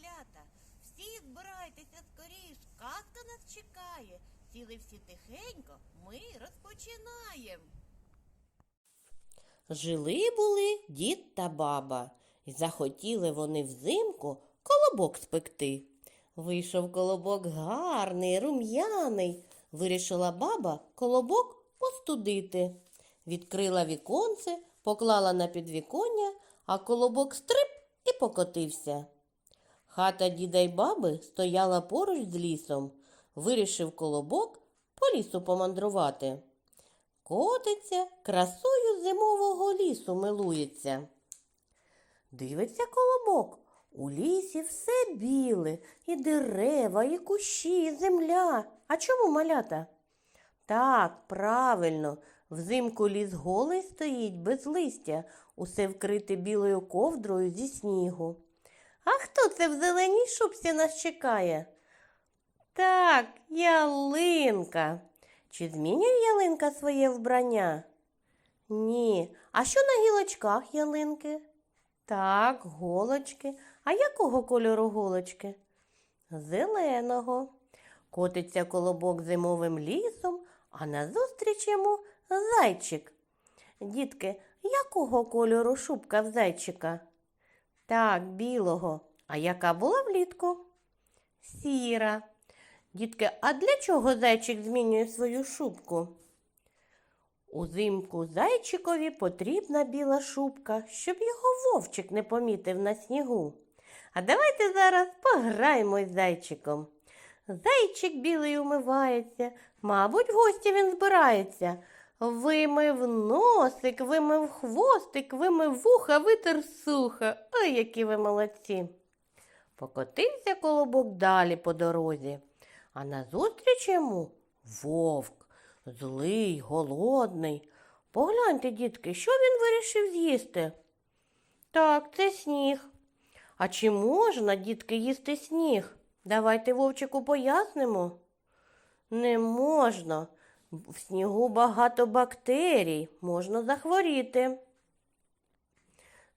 малята. Всі збирайтеся скоріш, казка нас чекає. Сіли всі тихенько, ми розпочинаємо. Жили були дід та баба, і захотіли вони взимку колобок спекти. Вийшов колобок гарний, рум'яний. Вирішила баба колобок постудити. Відкрила віконце, поклала на підвіконня, а колобок стрип і покотився. Хата діда й баби стояла поруч з лісом. Вирішив колобок по лісу помандрувати. Котиться, красою зимового лісу милується. Дивиться колобок. У лісі все біле, і дерева, і кущі, і земля. А чому малята? Так, правильно, взимку ліс голий стоїть без листя, усе вкрите білою ковдрою зі снігу. А хто це в зеленій шубці нас чекає? Так, ялинка. Чи змінює ялинка своє вбрання? Ні. А що на гілочках ялинки? Так, голочки. А якого кольору голочки? Зеленого. Котиться колобок зимовим лісом, а назустріч йому зайчик. Дітки, якого кольору шубка в зайчика? Так, білого. А яка була влітку? Сіра. Дітки, а для чого зайчик змінює свою шубку? Узимку зайчикові потрібна біла шубка, щоб його вовчик не помітив на снігу. А давайте зараз пограємо з зайчиком. Зайчик білий умивається, мабуть, в гості він збирається. Вимив носик, вимив хвостик, вимив вуха, витер суха. Ой, які ви молодці. Покотився колобок далі по дорозі, а назустріч йому вовк, злий, голодний. Погляньте, дітки, що він вирішив з'їсти? Так, це сніг. А чи можна, дітки, їсти сніг? Давайте вовчику пояснимо. Не можна. В снігу багато бактерій, можна захворіти.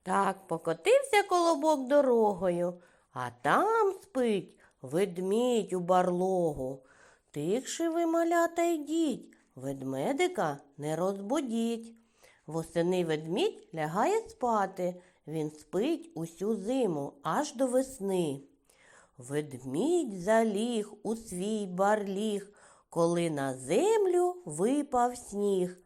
Так, покотився колобок дорогою, а там спить ведмідь у барлогу. Тихше ви, малята, йдіть, ведмедика не розбудіть. Восени ведмідь лягає спати, він спить усю зиму аж до весни. Ведмідь заліг у свій барліг, коли на землю випав сніг.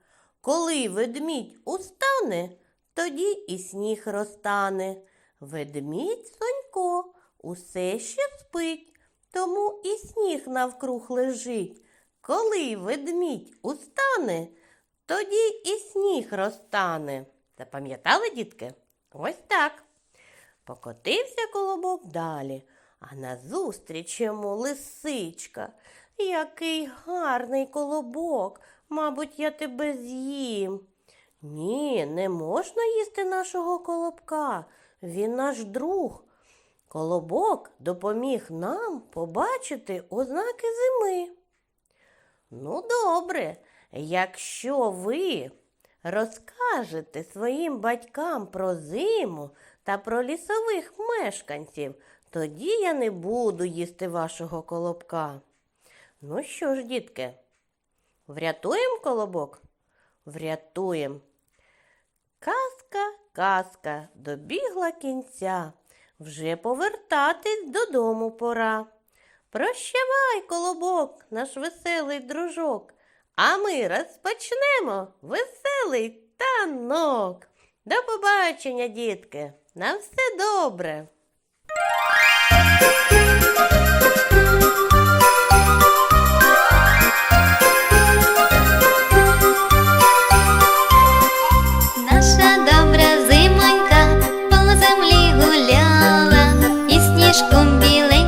Коли ведмідь устане, тоді і сніг розтане. Ведмідь сонько усе ще спить, тому і сніг навкруг лежить. Коли ведмідь устане, тоді і сніг розтане. Запам'ятали, дітки? Ось так. Покотився колобок далі, а назустріч йому лисичка. Який гарний колобок, мабуть, я тебе з'їм. Ні, не можна їсти нашого колобка. Він наш друг. Колобок допоміг нам побачити ознаки зими. Ну, добре, якщо ви розкажете своїм батькам про зиму та про лісових мешканців, тоді я не буду їсти вашого колобка. Ну що ж, дітки, врятуємо колобок? Врятуємо. Казка, казка, добігла кінця. Вже повертатись додому пора. Прощавай, колобок, наш веселий дружок, а ми розпочнемо веселий танок. До побачення, дітки, на все добре. 比邻。